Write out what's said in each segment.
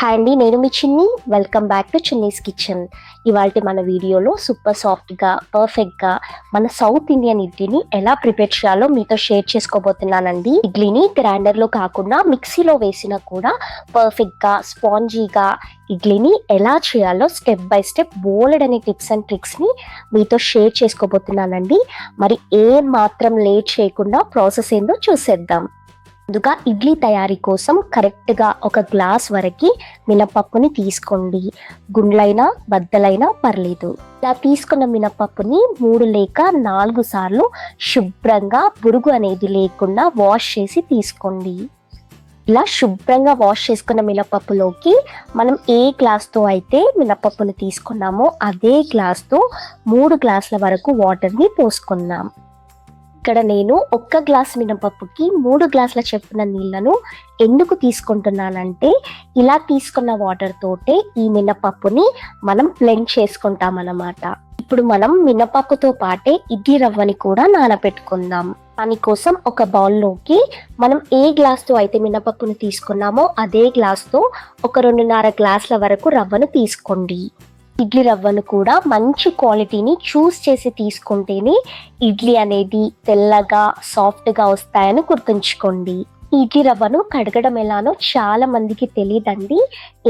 Hi అండి నేను మీ Chinni. Welcome back to Chinni's kitchen ఇవాళ మన వీడియోలో సూపర్ సాఫ్ట్గా పర్ఫెక్ట్గా మన సౌత్ ఇండియన్ ఇడ్లీని ఎలా ప్రిపేర్ చేయాలో మీతో షేర్ చేసుకోబోతున్నానండి. ఇడ్లీని గ్రైండర్లో కాకుండా మిక్సీలో వేసినా కూడా పర్ఫెక్ట్గా స్పాంజీగా ఇడ్లీని ఎలా చేయాలో స్టెప్ బై స్టెప్ బోలెడ్ అనే టిప్స్ అండ్ ట్రిక్స్ని మీతో షేర్ చేసుకోబోతున్నానండి. మరి ఏం మాత్రం లేట్ చేయకుండా ప్రాసెస్ ఏందో చూసేద్దాం. ముందుగా ఇడ్లీ తయారీ కోసం కరెక్ట్గా ఒక గ్లాస్ వరకు మినపప్పుని తీసుకోండి. గుండ్లైనా బద్దలైనా పర్లేదు. ఇలా తీసుకున్న మినపప్పుని మూడు లేక నాలుగు సార్లు శుభ్రంగా పురుగు అనేది లేకుండా వాష్ చేసి తీసుకోండి. ఇలా శుభ్రంగా వాష్ చేసుకున్న మినపప్పులోకి మనం ఏ గ్లాస్తో అయితే మినపప్పుని తీసుకున్నామో అదే గ్లాస్తో మూడు గ్లాసుల వరకు వాటర్ని పోసుకుందాం. ఇక్కడ నేను ఒక్క గ్లాస్ మినపప్పుకి మూడు గ్లాసుల చెప్పున నీళ్ళను ఎందుకు తీసుకుంటున్నానంటే ఇలా తీసుకున్న వాటర్ తోటే ఈ మినపప్పుని మనం బ్లెండ్ చేసుకుంటామన్నమాట. ఇప్పుడు మనం మినపప్పుతో పాటే ఇడ్లీ రవ్వని కూడా నానబెట్టుకుందాం. దానికోసం ఒక బౌల్లోకి మనం ఏ గ్లాస్తో అయితే మినపప్పును తీసుకున్నామో అదే గ్లాస్తో ఒక రెండున్నర గ్లాసుల వరకు రవ్వను తీసుకోండి. ఇడ్లీ రవ్వను కూడా మంచి క్వాలిటీని చూస్ చేసి తీసుకుంటేనే ఇడ్లీ అనేది తెల్లగా సాఫ్ట్గా వస్తాయని గుర్తుంచుకోండి. ఇడ్లీ రవ్వను కడగడం ఎలానో చాలా మందికి తెలియదండి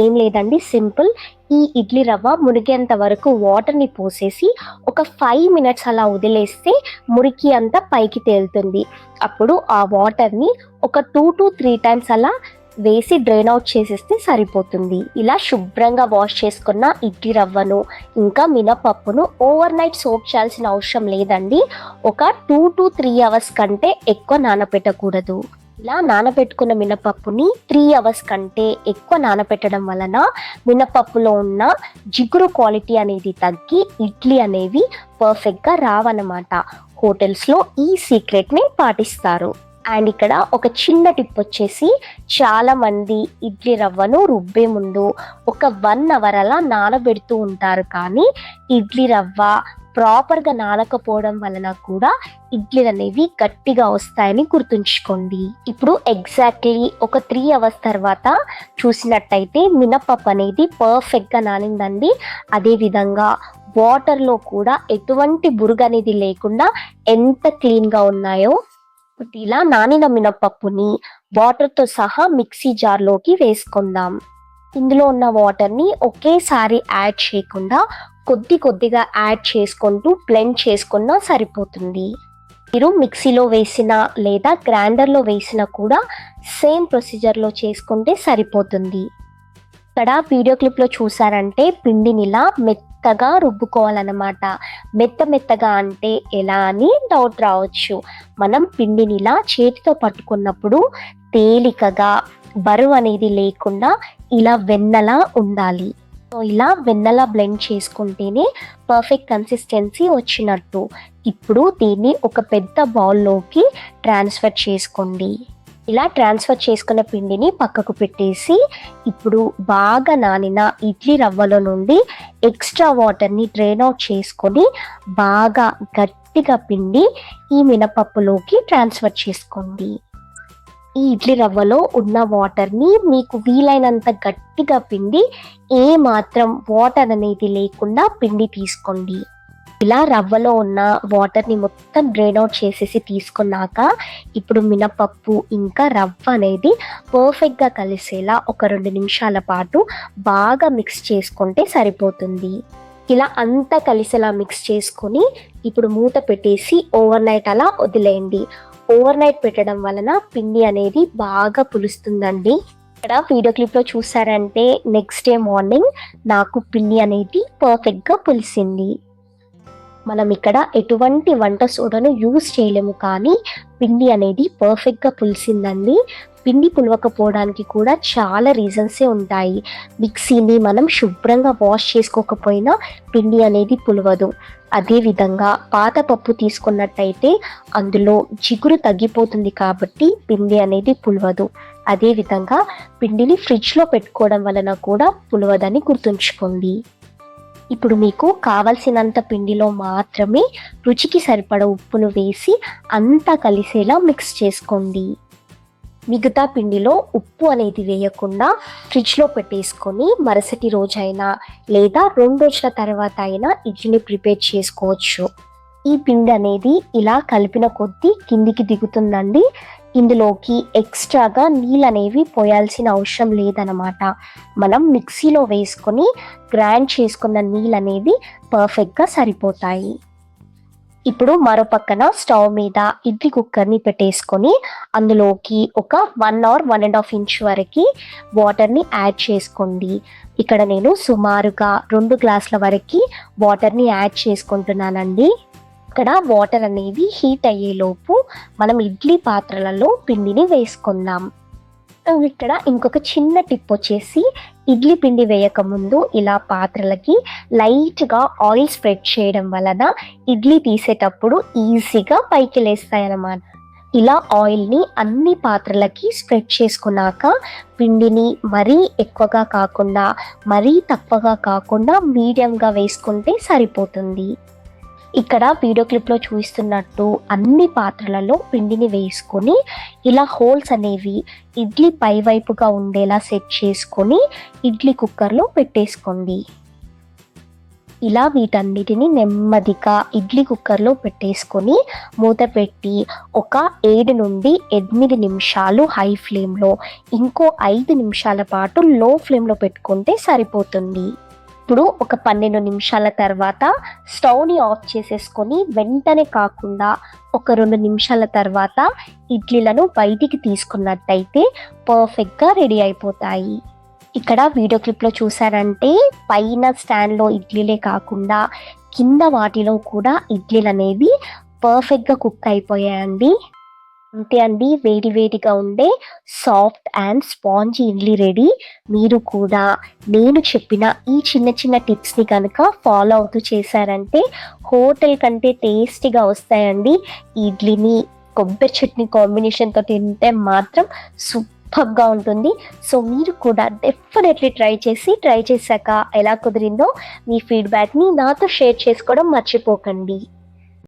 ఏం లేదండి సింపుల్. ఈ ఇడ్లీ రవ్వ మురిగేంత వరకు వాటర్ని పోసేసి ఒక ఫైవ్ మినిట్స్ అలా వదిలేస్తే మురికి అంతా పైకి తేలుతుంది. అప్పుడు ఆ వాటర్ని ఒక టూ టు త్రీ టైమ్స్ అలా వేసి డ్రైన్ అవుట్ చేసేస్తే సరిపోతుంది. ఇలా శుభ్రంగా వాష్ చేసుకున్న ఇడ్లీ రవ్వను ఇంకా మినపప్పును ఓవర్ నైట్ సోప్ చేయాల్సిన అవసరం లేదండి. ఒక టూ టు త్రీ అవర్స్ కంటే ఎక్కువ నానబెట్టకూడదు ఇలా నానబెట్టుకున్న మినపప్పుని త్రీ అవర్స్ కంటే ఎక్కువ నానబెట్టడం వలన మినపప్పులో ఉన్న జిగురు క్వాలిటీ అనేది తగ్గి ఇడ్లీ అనేవి పర్ఫెక్ట్గా రావన్నమాట. హోటల్స్లో ఈ సీక్రెట్ని పాటిస్తారు. అండ్ ఇక్కడ ఒక చిన్న టిప్ వచ్చేసి చాలామంది ఇడ్లీ రవ్వను రుబ్బే ముందు ఒక వన్ అవర్ అలా నానబెడుతూ ఉంటారు. కానీ ఇడ్లీ రవ్వ ప్రాపర్గా నానకపోవడం వలన కూడా ఇడ్లీలు అనేవి గట్టిగా వస్తాయని గుర్తుంచుకోండి. ఇప్పుడు ఎగ్జాక్ట్లీ ఒక త్రీ అవర్స్ తర్వాత చూసినట్టయితే మినపప్పు అనేది పర్ఫెక్ట్గా నానిందండి. అదేవిధంగా వాటర్లో కూడా ఎటువంటి బురుగు అనేది లేకుండా ఎంత క్లీన్గా ఉన్నాయో ఇలా నానిన మినపప్పుని వాటర్తో సహా మిక్సీ జార్లోకి వేసుకుందాం. ఇందులో ఉన్న వాటర్ని ఒకేసారి యాడ్ చేయకుండా కొద్ది కొద్దిగా యాడ్ చేసుకుంటూ బ్లెండ్ చేసుకున్నా సరిపోతుంది. మీరు మిక్సీలో వేసిన లేదా గ్రైండర్లో వేసినా కూడా సేమ్ ప్రొసీజర్లో చేసుకుంటే సరిపోతుంది. ఇక్కడ వీడియో క్లిప్లో చూసారంటే పిండిని ఇలా మెత్తగా రుబ్బుకోవాలన్నమాట. మెత్త మెత్తగా అంటే ఎలా అని డౌట్ రావచ్చు. మనం పిండిని ఇలా చేతితో పట్టుకున్నప్పుడు తేలికగా బరువు అనేది లేకుండా ఇలా వెన్నలా ఉండాలి. సో ఇలా వెన్నలా బ్లెండ్ చేసుకుంటేనే పర్ఫెక్ట్ కన్సిస్టెన్సీ వచ్చినట్టు. ఇప్పుడు దీన్ని ఒక పెద్ద బౌల్లోకి ట్రాన్స్ఫర్ చేసుకోండి. ఇలా ట్రాన్స్ఫర్ చేసుకున్న పిండిని పక్కకు పెట్టేసి ఇప్పుడు బాగా నానిన ఇడ్లీ రవ్వలో నుండి ఎక్స్ట్రా వాటర్ని డ్రైన్ అవుట్ చేసుకొని బాగా గట్టిగా పిండి ఈ మినపప్పులోకి ట్రాన్స్ఫర్ చేసుకోండి. ఈ ఇడ్లీ రవ్వలో ఉన్న వాటర్ని మీకు వీలైనంత గట్టిగా పిండి ఏ మాత్రం వాటర్ అనేది లేకుండా పిండి తీసుకోండి. ఇలా రవ్వలో ఉన్న వాటర్ని మొత్తం డ్రైన్ అవుట్ చేసేసి తీసుకున్నాక ఇప్పుడు మినపప్పు ఇంకా రవ్వ అనేది పర్ఫెక్ట్గా కలిసేలా ఒక రెండు నిమిషాల పాటు బాగా మిక్స్ చేసుకుంటే సరిపోతుంది. ఇలా అంతా కలిసేలా మిక్స్ చేసుకొని ఇప్పుడు మూత పెట్టేసి ఓవర్ నైట్ అలా వదిలేయండి. ఓవర్ నైట్ పెట్టడం వలన పిండి అనేది బాగా పులుస్తుందండి. ఇక్కడ వీడియో క్లిప్లో చూసారంటే నెక్స్ట్ డే మార్నింగ్ నాకు పిండి అనేది పర్ఫెక్ట్గా పులిసింది. మనం ఇక్కడ ఎటువంటి వంట సోడాను యూస్ చేయలేము కానీ పిండి అనేది పర్ఫెక్ట్గా పులిసిందండి. పిండి పులవకపోవడానికి కూడా చాలా రీజన్సే ఉంటాయి. మిక్సీని మనం శుభ్రంగా వాష్ చేసుకోకపోయినా పిండి అనేది పులవదు. అదేవిధంగా పాత పప్పు తీసుకున్నట్టయితే అందులో జిగురు తగ్గిపోతుంది కాబట్టి పిండి అనేది పులవదు. అదేవిధంగా పిండిని ఫ్రిడ్జ్లో పెట్టుకోవడం వలన కూడా పులవదని గుర్తుంచుకోండి. ఇప్పుడు మీకు కావలసినంత పిండిలో మాత్రమే రుచికి సరిపడ ఉప్పును వేసి అంతా కలిసేలా మిక్స్ చేసుకోండి. మిగతా పిండిలో ఉప్పు అనేది వేయకుండా ఫ్రిడ్జ్లో పెట్టేసుకొని మరుసటి రోజైనా లేదా రెండు రోజుల తర్వాత అయినా ఇడ్లీని ప్రిపేర్ చేసుకోవచ్చు. ఈ పిండి అనేది ఇలా కలిపిన కొద్దీ కిందికి దిగుతుందండి. ఇందులోకి ఎక్స్ట్రాగా నీళ్ళు అనేవి పోయాల్సిన అవసరం లేదనమాట మనం మిక్సీలో వేసుకొని గ్రైండ్ చేసుకున్న నీళ్ళు అనేవి పర్ఫెక్ట్గా సరిపోతాయి. ఇప్పుడు మరో పక్కన స్టవ్ మీద ఇడ్లీ కుక్కర్ని పెట్టేసుకొని అందులోకి ఒక one hour one and half inch వరకు వాటర్ని యాడ్ చేసుకోండి. ఇక్కడ నేను సుమారుగా రెండు గ్లాసుల వరకు వాటర్ని యాడ్ చేసుకుంటున్నానండి. ఇక్కడ వాటర్ అనేది హీట్ అయ్యేలోపు మనం ఇడ్లీ పాత్రలలో పిండిని వేసుకుందాం. ఇక్కడ ఇంకొక చిన్న టిప్ వచ్చేసి ఇడ్లీ పిండి వేయక ముందు ఇలా పాత్రలకి లైట్గా ఆయిల్ స్ప్రెడ్ చేయడం వలన ఇడ్లీ తీసేటప్పుడు ఈజీగా పైకి లేస్తాయి అన్నమాట ఇలా ఆయిల్ని అన్ని పాత్రలకి స్ప్రెడ్ చేసుకున్నాక పిండిని మరీ ఎక్కువగా కాకుండా మరీ తక్కువగా కాకుండా మీడియంగా వేసుకుంటే సరిపోతుంది. ఇక్కడ వీడియో క్లిప్లో చూస్తున్నట్టు అన్ని పాత్రలలో పిండిని వేసుకొని ఇలా హోల్స్ అనేవి ఇడ్లీ పై వైపుగా ఉండేలా సెట్ చేసుకొని ఇడ్లీ కుక్కర్లో పెట్టేసుకోండి. ఇలా వీటన్నిటిని నెమ్మదిగా ఇడ్లీ కుక్కర్లో పెట్టేసుకొని మూత పెట్టి ఒక ఏడు నుండి ఎనిమిది నిమిషాలు హై ఫ్లేమ్లో ఇంకో ఐదు నిమిషాల పాటు లో ఫ్లేమ్లో పెట్టుకుంటే సరిపోతుంది. ఇప్పుడు ఒక పన్నెండు నిమిషాల తర్వాత స్టవ్ని ఆఫ్ చేసేసుకొని వెంటనే కాకుండా ఒక రెండు నిమిషాల తర్వాత ఇడ్లీలను బయటికి తీసుకున్నట్టయితే పర్ఫెక్ట్గా రెడీ అయిపోతాయి. ఇక్కడ వీడియో క్లిప్లో చూసారంటే పైన స్టాండ్లో ఇడ్లీలే కాకుండా కింద వాటిలో కూడా ఇడ్లీలు అనేవి పర్ఫెక్ట్గా కుక్ అయిపోయాయండి. అంతే అండి. వేడి వేడిగా ఉండే soft and spongy idli ready. మీరు కూడా నేను చెప్పిన ఈ చిన్న చిన్న టిప్స్ని కనుక ఫాలో అవుతూ చేశారంటే హోటల్ కంటే టేస్టీగా వస్తాయండి. ఇడ్లీని కొబ్బరి చట్నీ కాంబినేషన్తో తింటే మాత్రం సూపర్గా ఉంటుంది. సో మీరు కూడా డెఫినెట్లీ ట్రై చేసి ట్రై చేశాక ఎలా కుదిరిందో మీ ఫీడ్బ్యాక్ని నాతో షేర్ చేసుకోవడం మర్చిపోకండి.